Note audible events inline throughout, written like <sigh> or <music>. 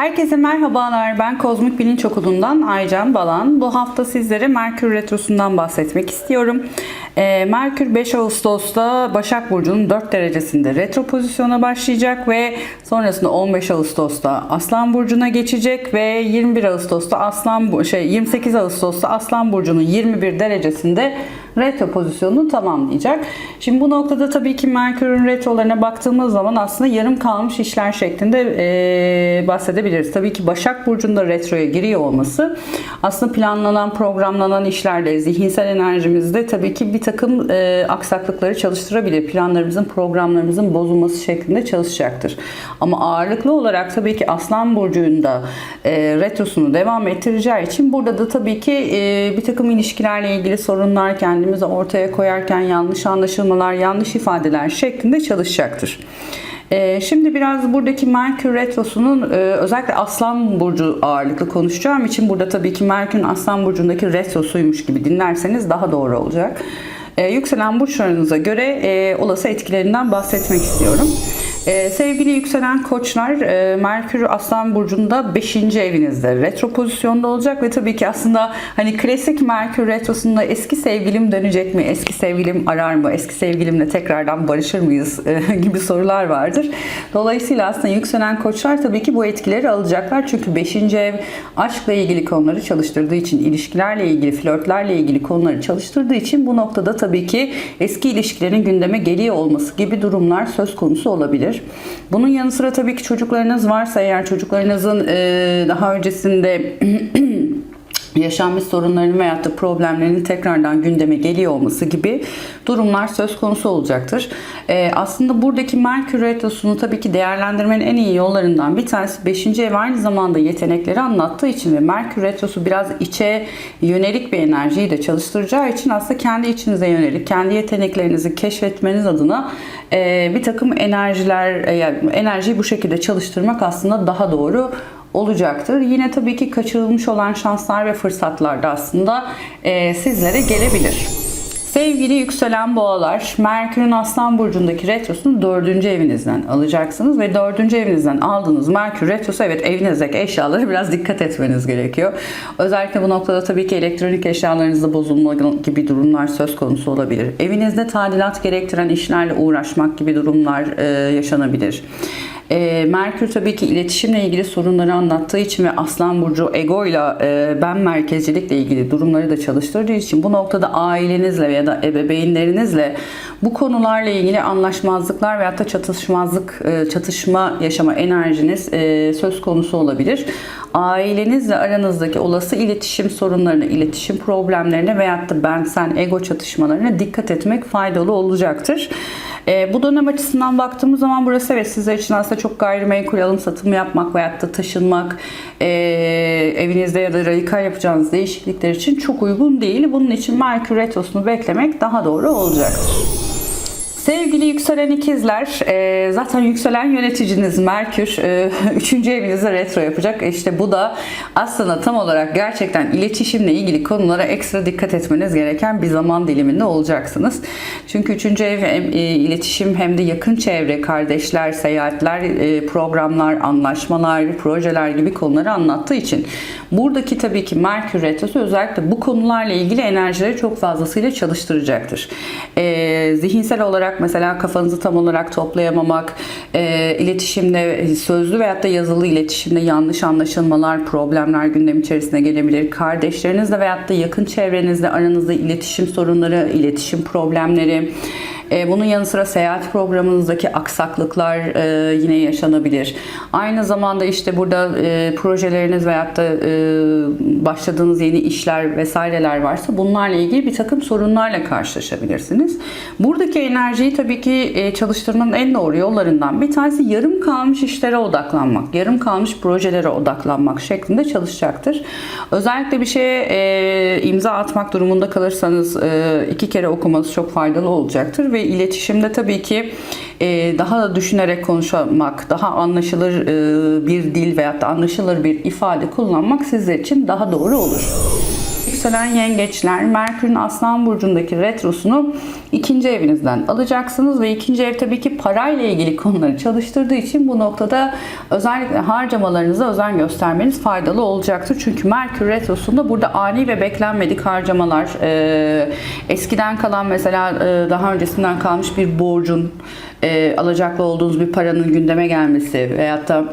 Herkese merhabalar. Ben Kozmik Bilinç Okulu'ndan Aycan Balan. Bu hafta sizlere Merkür Retrosu'ndan bahsetmek istiyorum. Ee, Merkür 5 Ağustos'ta Başak Burcu'nun 4 derecesinde retro pozisyona başlayacak ve sonrasında 15 Ağustos'ta Aslan Burcu'na geçecek ve 21 Ağustos'ta Aslan şey 28 Ağustos'ta Aslan Burcu'nun 21 derecesinde retro pozisyonunu tamamlayacak. Şimdi bu noktada tabii ki Merkür'ün retrolarına baktığımız zaman aslında yarım kalmış işler şeklinde eee, bahsedebiliriz. Tabii ki Başak Burcu'nda retroya giriyor olması aslında planlanan, programlanan işlerde, zihinsel enerjimizde tabii ki bir takım eee, aksaklıkları çalıştırabilir. Planlarımızın, programlarımızın bozulması şeklinde çalışacaktır. Ama ağırlıklı olarak tabii ki Aslan Burcu'nda eee, retrosunu devam ettireceği için burada da tabii ki eee, bir takım ilişkilerle ilgili sorunlar kendimizi ortaya koyarken yanlış anlaşılmalar, yanlış ifadeler şeklinde çalışacaktır. Ee, Şimdi biraz buradaki Merkür Retrosu'nun e, özellikle Aslan Burcu ağırlıklı konuşacağım için burada tabii ki Merkür'ün Aslan Burcu'ndaki Retrosu'ymuş gibi dinlerseniz daha doğru olacak. Ee, Yükselen burçlarınıza göre e, olası etkilerinden bahsetmek istiyorum. Ee, sevgili yükselen koçlar, e, Merkür Aslan Burcu'nda 5. evinizde retro pozisyonda olacak ve tabii ki aslında hani klasik Merkür retrosunda eski sevgilim dönecek mi, eski sevgilim arar mı, eski sevgilimle tekrardan barışır mıyız e, <laughs> gibi sorular vardır. Dolayısıyla aslında yükselen koçlar tabii ki bu etkileri alacaklar. Çünkü 5. ev aşkla ilgili konuları çalıştırdığı için, ilişkilerle ilgili, flörtlerle ilgili konuları çalıştırdığı için bu noktada tabii ki eski ilişkilerin gündeme geliyor olması gibi durumlar söz konusu olabilir. Bunun yanı sıra tabii ki çocuklarınız varsa eğer çocuklarınızın daha öncesinde <clears throat> yaşanmış sorunların veyahut da problemlerinin tekrardan gündeme geliyor olması gibi durumlar söz konusu olacaktır. Ee, aslında buradaki Merkür Retrosu'nu tabii ki değerlendirmenin en iyi yollarından bir tanesi 5. ev aynı zamanda yetenekleri anlattığı için ve Merkür Retrosu biraz içe yönelik bir enerjiyi de çalıştıracağı için aslında kendi içinize yönelik, kendi yeteneklerinizi keşfetmeniz adına e, bir takım enerjiler, e, enerjiyi bu şekilde çalıştırmak aslında daha doğru olacaktır. Yine tabii ki kaçırılmış olan şanslar ve fırsatlar da aslında e, sizlere gelebilir. Sevgili yükselen boğalar, Merkür'ün Aslan Burcu'ndaki retrosunu dördüncü evinizden alacaksınız ve dördüncü evinizden aldığınız Merkür retrosu evet evinizdeki eşyalara biraz dikkat etmeniz gerekiyor. Özellikle bu noktada tabii ki elektronik eşyalarınızda bozulma gibi durumlar söz konusu olabilir. Evinizde tadilat gerektiren işlerle uğraşmak gibi durumlar e, yaşanabilir. E, Merkür tabii ki iletişimle ilgili sorunları anlattığı için ve Aslan Burcu egoyla e, ben merkezcilikle ilgili durumları da çalıştırdığı için bu noktada ailenizle ya da ebeveynlerinizle bu konularla ilgili anlaşmazlıklar veyahut da çatışmazlık, e, çatışma yaşama enerjiniz e, söz konusu olabilir. Ailenizle aranızdaki olası iletişim sorunlarına, iletişim problemlerine veyahut da ben sen ego çatışmalarına dikkat etmek faydalı olacaktır. E, bu dönem açısından baktığımız zaman burası evet sizler için aslında çok gayrimenkul alım satım yapmak veyahut da taşınmak, e, evinizde ya da radikal yapacağınız değişiklikler için çok uygun değil. Bunun için Merkür Retrosu'nu beklemek daha doğru olacaktır. Sevgili yükselen ikizler, e, zaten yükselen yöneticiniz Merkür <laughs> 3. evinizde retro yapacak. İşte bu da aslında tam olarak gerçekten iletişimle ilgili konulara ekstra dikkat etmeniz gereken bir zaman diliminde olacaksınız. Çünkü 3. ev hem e, iletişim hem de yakın çevre, kardeşler, seyahatler, e, programlar, anlaşmalar, projeler gibi konuları anlattığı için buradaki tabii ki Merkür retrosu özellikle bu konularla ilgili enerjileri çok fazlasıyla çalıştıracaktır. E, zihinsel olarak mesela kafanızı tam olarak toplayamamak, e, iletişimde sözlü veyahut da yazılı iletişimde yanlış anlaşılmalar, problemler gündem içerisine gelebilir. Kardeşlerinizle veyahut da yakın çevrenizle aranızda iletişim sorunları, iletişim problemleri, bunun yanı sıra seyahat programınızdaki aksaklıklar e, yine yaşanabilir. Aynı zamanda işte burada e, projeleriniz veyahut da e, başladığınız yeni işler vesaireler varsa bunlarla ilgili bir takım sorunlarla karşılaşabilirsiniz. Buradaki enerjiyi tabii ki e, çalıştırmanın en doğru yollarından bir tanesi yarım kalmış işlere odaklanmak, yarım kalmış projelere odaklanmak şeklinde çalışacaktır. Özellikle bir şeye e, imza atmak durumunda kalırsanız e, iki kere okumanız çok faydalı olacaktır ve iletişimde tabii ki e, daha da düşünerek konuşmak, daha anlaşılır e, bir dil veyahut da anlaşılır bir ifade kullanmak sizler için daha doğru olur. Yükselen yengeçler Merkür'ün Aslan Burcu'ndaki retrosunu ikinci evinizden alacaksınız ve ikinci ev tabii ki parayla ilgili konuları çalıştırdığı için bu noktada özellikle harcamalarınıza özen göstermeniz faydalı olacaktır. Çünkü Merkür retrosunda burada ani ve beklenmedik harcamalar, e, eskiden kalan mesela e, daha öncesinden kalmış bir borcun, e, alacaklı olduğunuz bir paranın gündeme gelmesi veyahut da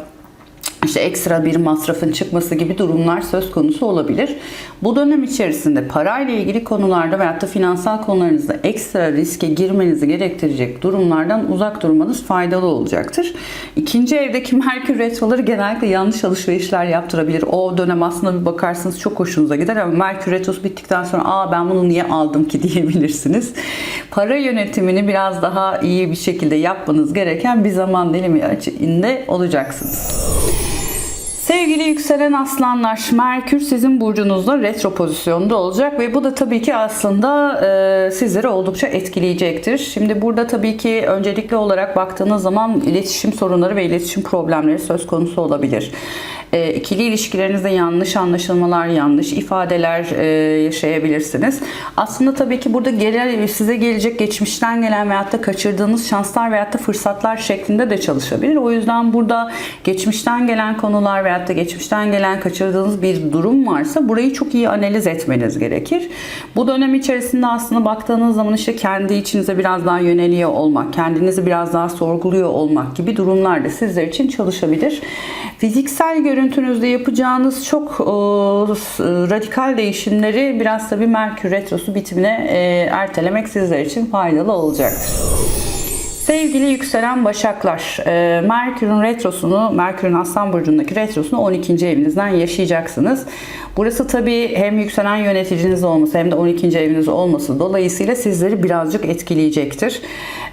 işte ekstra bir masrafın çıkması gibi durumlar söz konusu olabilir. Bu dönem içerisinde parayla ilgili konularda veyahut da finansal konularınızda ekstra riske girmenizi gerektirecek durumlardan uzak durmanız faydalı olacaktır. İkinci evdeki <laughs> Merkür retroları genellikle yanlış alışverişler yaptırabilir. O dönem aslında bir bakarsınız çok hoşunuza gider ama Merkür retrosu bittikten sonra aa ben bunu niye aldım ki <laughs> diyebilirsiniz. Para yönetimini biraz daha iyi bir şekilde yapmanız gereken bir zaman dilimi içinde olacaksınız. Sevgili yükselen aslanlar, Merkür sizin burcunuzda retro pozisyonda olacak ve bu da tabii ki aslında e, sizleri oldukça etkileyecektir. Şimdi burada tabii ki öncelikli olarak baktığınız zaman iletişim sorunları ve iletişim problemleri söz konusu olabilir. E, ikili ilişkilerinizde yanlış anlaşılmalar, yanlış ifadeler e, yaşayabilirsiniz. Aslında tabii ki burada geri, size gelecek geçmişten gelen veyahut da kaçırdığınız şanslar veyahut da fırsatlar şeklinde de çalışabilir. O yüzden burada geçmişten gelen konular veyahut geçmişten gelen kaçırdığınız bir durum varsa burayı çok iyi analiz etmeniz gerekir. Bu dönem içerisinde aslında baktığınız zaman işte kendi içinize biraz daha yöneliyor olmak, kendinizi biraz daha sorguluyor olmak gibi durumlar da sizler için çalışabilir. Fiziksel görüntünüzde yapacağınız çok e, radikal değişimleri biraz tabii Merkür Retrosu bitimine e, ertelemek sizler için faydalı olacaktır. Sevgili yükselen başaklar, e, Merkür'ün retrosunu, Merkür'ün Aslan Burcu'ndaki retrosunu 12. evinizden yaşayacaksınız. Burası tabii hem yükselen yöneticiniz olması hem de 12. eviniz olması dolayısıyla sizleri birazcık etkileyecektir.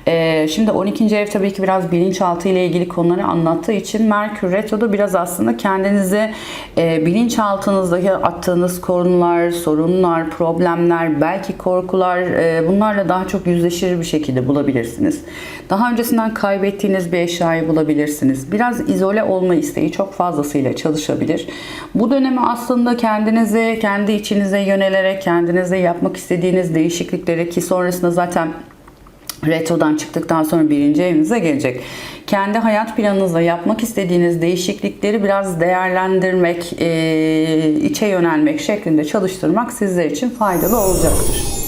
E, şimdi 12. ev tabii ki biraz bilinçaltı ile ilgili konuları anlattığı için Merkür Retro'da biraz aslında kendinizi e, bilinçaltınızdaki attığınız konular, sorunlar, problemler, belki korkular e, bunlarla daha çok yüzleşir bir şekilde bulabilirsiniz. Daha öncesinden kaybettiğiniz bir eşyayı bulabilirsiniz. Biraz izole olma isteği çok fazlasıyla çalışabilir. Bu dönemi aslında kendinize, kendi içinize yönelerek, kendinize yapmak istediğiniz değişiklikleri ki sonrasında zaten retrodan çıktıktan sonra birinci evinize gelecek. Kendi hayat planınızda yapmak istediğiniz değişiklikleri biraz değerlendirmek, içe yönelmek şeklinde çalıştırmak sizler için faydalı olacaktır.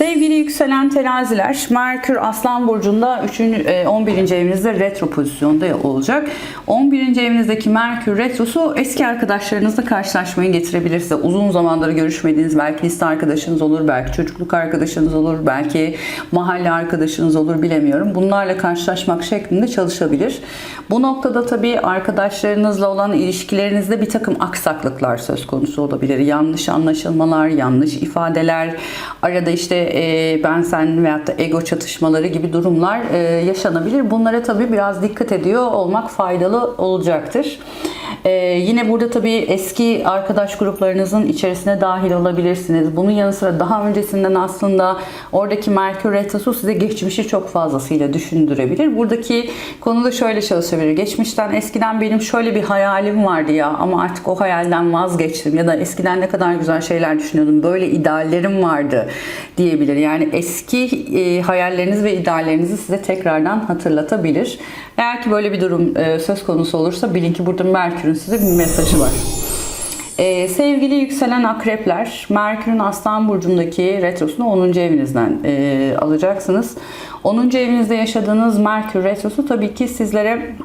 Sevgili yükselen teraziler, Merkür Aslan Burcu'nda 3. 11. evinizde retro pozisyonda olacak. 11. evinizdeki Merkür retrosu eski arkadaşlarınızla karşılaşmayı getirebilir size. Uzun zamandır görüşmediğiniz belki liste arkadaşınız olur, belki çocukluk arkadaşınız olur, belki mahalle arkadaşınız olur bilemiyorum. Bunlarla karşılaşmak şeklinde çalışabilir. Bu noktada tabii arkadaşlarınızla olan ilişkilerinizde bir takım aksaklıklar söz konusu olabilir. Yanlış anlaşılmalar, yanlış ifadeler, arada işte e, ben sen veyahut da ego çatışmaları gibi durumlar e, yaşanabilir. Bunlara tabii biraz dikkat ediyor olmak faydalı olacaktır. E, yine burada tabii eski arkadaş gruplarınızın içerisine dahil olabilirsiniz. Bunun yanı sıra daha öncesinden aslında oradaki Merkür Retrosu size geçmişi çok fazlasıyla düşündürebilir. Buradaki konu da şöyle çalışabilir. Geçmişten eskiden benim şöyle bir hayalim vardı ya ama artık o hayalden vazgeçtim ya da eskiden ne kadar güzel şeyler düşünüyordum. Böyle ideallerim vardı diyebilir. Yani eski e, hayalleriniz ve ideallerinizi size tekrardan hatırlatabilir. Eğer ki böyle bir durum e, söz konusu olursa bilin ki burada Merkür'ün size bir mesajı var. Ee, sevgili yükselen akrepler, Merkür'ün Aslan Burcu'ndaki retrosunu 10. evinizden e, alacaksınız. 10. evinizde yaşadığınız Merkür retrosu tabii ki sizlere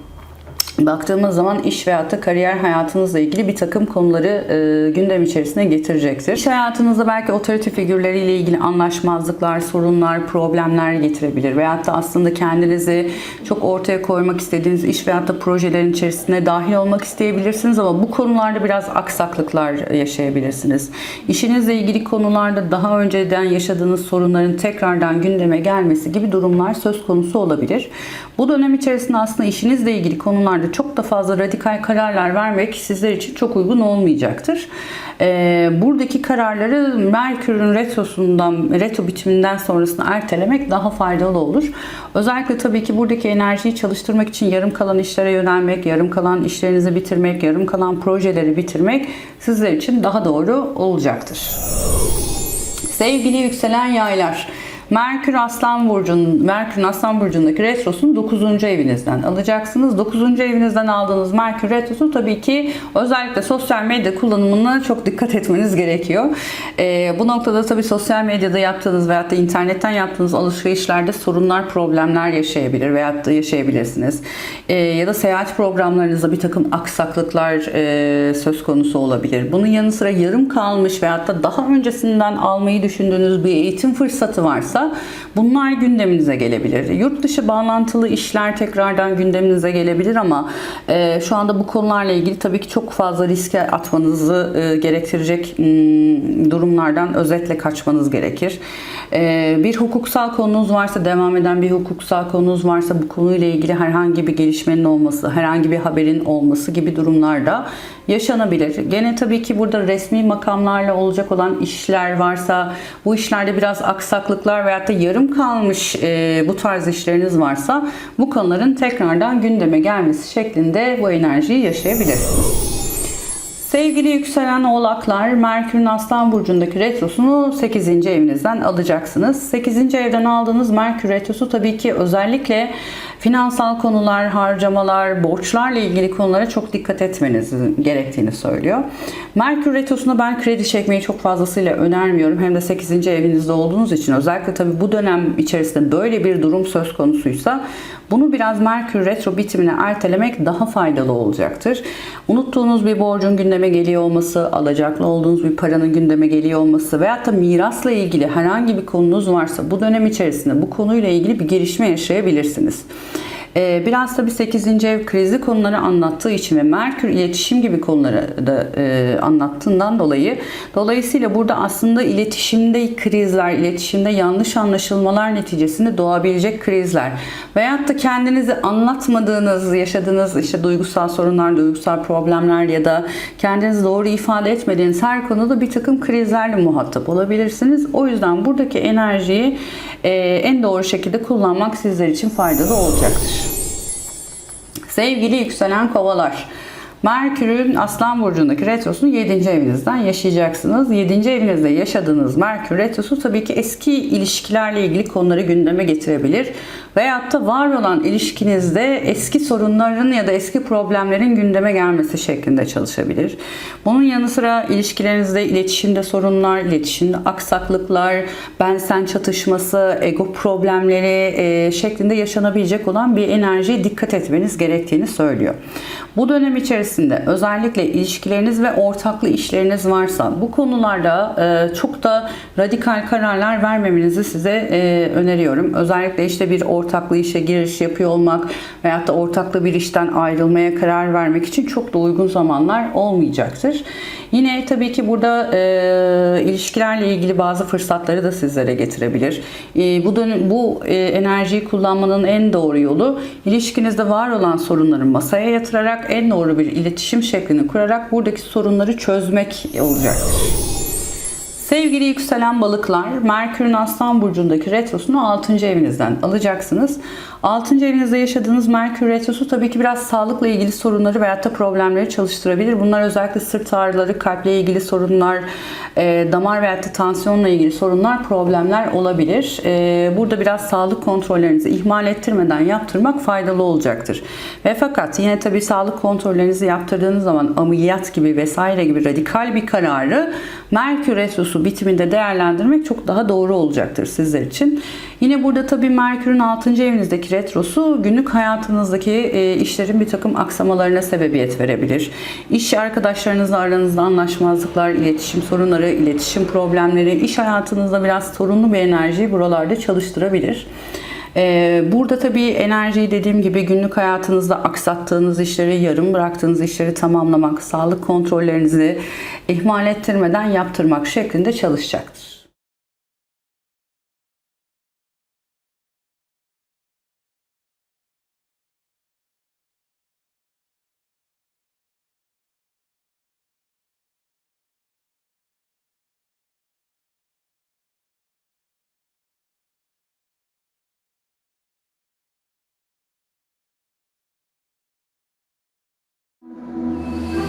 baktığımız zaman iş veyahut da kariyer hayatınızla ilgili bir takım konuları e, gündem içerisine getirecektir. İş hayatınızda belki otorite figürleriyle ilgili anlaşmazlıklar, sorunlar, problemler getirebilir. Veyahut da aslında kendinizi çok ortaya koymak istediğiniz iş veyahut da projelerin içerisine dahil olmak isteyebilirsiniz ama bu konularda biraz aksaklıklar yaşayabilirsiniz. İşinizle ilgili konularda daha önceden yaşadığınız sorunların tekrardan gündeme gelmesi gibi durumlar söz konusu olabilir. Bu dönem içerisinde aslında işinizle ilgili konularda dönemlerde çok da fazla radikal kararlar vermek sizler için çok uygun olmayacaktır. Ee, buradaki kararları Merkür'ün retrosundan, retro bitiminden sonrasını ertelemek daha faydalı olur. Özellikle tabii ki buradaki enerjiyi çalıştırmak için yarım kalan işlere yönelmek, yarım kalan işlerinizi bitirmek, yarım kalan projeleri bitirmek sizler için daha doğru olacaktır. Sevgili yükselen yaylar, Merkür Aslan Burcu'nun, Merkür'ün Aslan Burcu'ndaki retrosunu 9. evinizden alacaksınız. 9. evinizden aldığınız Merkür retrosu tabii ki özellikle sosyal medya kullanımına çok dikkat etmeniz gerekiyor. Ee, bu noktada tabii sosyal medyada yaptığınız veyahut da internetten yaptığınız alışverişlerde sorunlar, problemler yaşayabilir veyahut da yaşayabilirsiniz. Ee, ya da seyahat programlarınızda bir takım aksaklıklar e, söz konusu olabilir. Bunun yanı sıra yarım kalmış veyahut da daha öncesinden almayı düşündüğünüz bir eğitim fırsatı varsa bunlar gündeminize gelebilir. Yurt dışı bağlantılı işler tekrardan gündeminize gelebilir ama e, şu anda bu konularla ilgili tabii ki çok fazla riske atmanızı e, gerektirecek m, durumlardan özetle kaçmanız gerekir. E, bir hukuksal konunuz varsa, devam eden bir hukuksal konunuz varsa bu konuyla ilgili herhangi bir gelişmenin olması, herhangi bir haberin olması gibi durumlarda yaşanabilir. Gene tabii ki burada resmi makamlarla olacak olan işler varsa, bu işlerde biraz aksaklıklar veyahut da yarım kalmış e, bu tarz işleriniz varsa bu konuların tekrardan gündeme gelmesi şeklinde bu enerjiyi yaşayabilirsiniz. Sevgili yükselen oğlaklar, Merkür'ün Aslan Burcu'ndaki retrosunu 8. evinizden alacaksınız. 8. evden aldığınız Merkür retrosu tabii ki özellikle finansal konular, harcamalar, borçlarla ilgili konulara çok dikkat etmeniz gerektiğini söylüyor. Merkür retrosunda ben kredi çekmeyi çok fazlasıyla önermiyorum. Hem de 8. evinizde olduğunuz için özellikle tabii bu dönem içerisinde böyle bir durum söz konusuysa bunu biraz Merkür retro bitimine ertelemek daha faydalı olacaktır. Unuttuğunuz bir borcun gündeme geliyor olması, alacaklı olduğunuz bir paranın gündeme geliyor olması veyahut da mirasla ilgili herhangi bir konunuz varsa bu dönem içerisinde bu konuyla ilgili bir gelişme yaşayabilirsiniz. Ee, biraz tabii 8. ev krizi konuları anlattığı için ve Merkür iletişim gibi konuları da e, anlattığından dolayı dolayısıyla burada aslında iletişimde krizler, iletişimde yanlış anlaşılmalar neticesinde doğabilecek krizler veyahut da kendinizi anlatmadığınız, yaşadığınız işte duygusal sorunlar, duygusal problemler ya da kendinizi doğru ifade etmediğiniz her konuda bir takım krizlerle muhatap olabilirsiniz. O yüzden buradaki enerjiyi e, en doğru şekilde kullanmak sizler için faydalı olacaktır. Sevgili yükselen kovalar. Merkür'ün Aslan Burcu'ndaki retrosunu 7. evinizden yaşayacaksınız. 7. evinizde yaşadığınız Merkür retrosu tabii ki eski ilişkilerle ilgili konuları gündeme getirebilir. Veyahut da var olan ilişkinizde eski sorunların ya da eski problemlerin gündeme gelmesi şeklinde çalışabilir. Bunun yanı sıra ilişkilerinizde iletişimde sorunlar, iletişimde aksaklıklar, ben sen çatışması, ego problemleri e, şeklinde yaşanabilecek olan bir enerjiye dikkat etmeniz gerektiğini söylüyor. Bu dönem içerisinde özellikle ilişkileriniz ve ortaklı işleriniz varsa bu konularda e, çok da radikal kararlar vermemenizi size e, öneriyorum. Özellikle işte bir ortaklı işe giriş yapıyor olmak veyahut da ortaklı bir işten ayrılmaya karar vermek için çok da uygun zamanlar olmayacaktır. Yine tabii ki burada e, ilişkilerle ilgili bazı fırsatları da sizlere getirebilir. E, bu dönem, bu e, enerjiyi kullanmanın en doğru yolu ilişkinizde var olan sorunları masaya yatırarak en doğru bir iletişim şeklini kurarak buradaki sorunları çözmek olacaktır. Sevgili yükselen balıklar, Merkür'ün Aslan Burcu'ndaki retrosunu 6. evinizden alacaksınız. 6. evinizde yaşadığınız Merkür retrosu tabii ki biraz sağlıkla ilgili sorunları veyahut da problemleri çalıştırabilir. Bunlar özellikle sırt ağrıları, kalple ilgili sorunlar, e, damar veyahut da tansiyonla ilgili sorunlar, problemler olabilir. E, burada biraz sağlık kontrollerinizi ihmal ettirmeden yaptırmak faydalı olacaktır. Ve fakat yine tabii sağlık kontrollerinizi yaptırdığınız zaman ameliyat gibi vesaire gibi radikal bir kararı Merkür retrosu bitiminde değerlendirmek çok daha doğru olacaktır sizler için. Yine burada tabii Merkür'ün 6. evinizdeki retrosu günlük hayatınızdaki e, işlerin bir takım aksamalarına sebebiyet verebilir. İş arkadaşlarınızla aranızda anlaşmazlıklar, iletişim sorunları, iletişim problemleri, iş hayatınızda biraz sorunlu bir enerjiyi buralarda çalıştırabilir. Ee, burada tabii enerjiyi dediğim gibi günlük hayatınızda aksattığınız işleri, yarım bıraktığınız işleri tamamlamak, sağlık kontrollerinizi ihmal ettirmeden yaptırmak şeklinde çalışacaktır. Música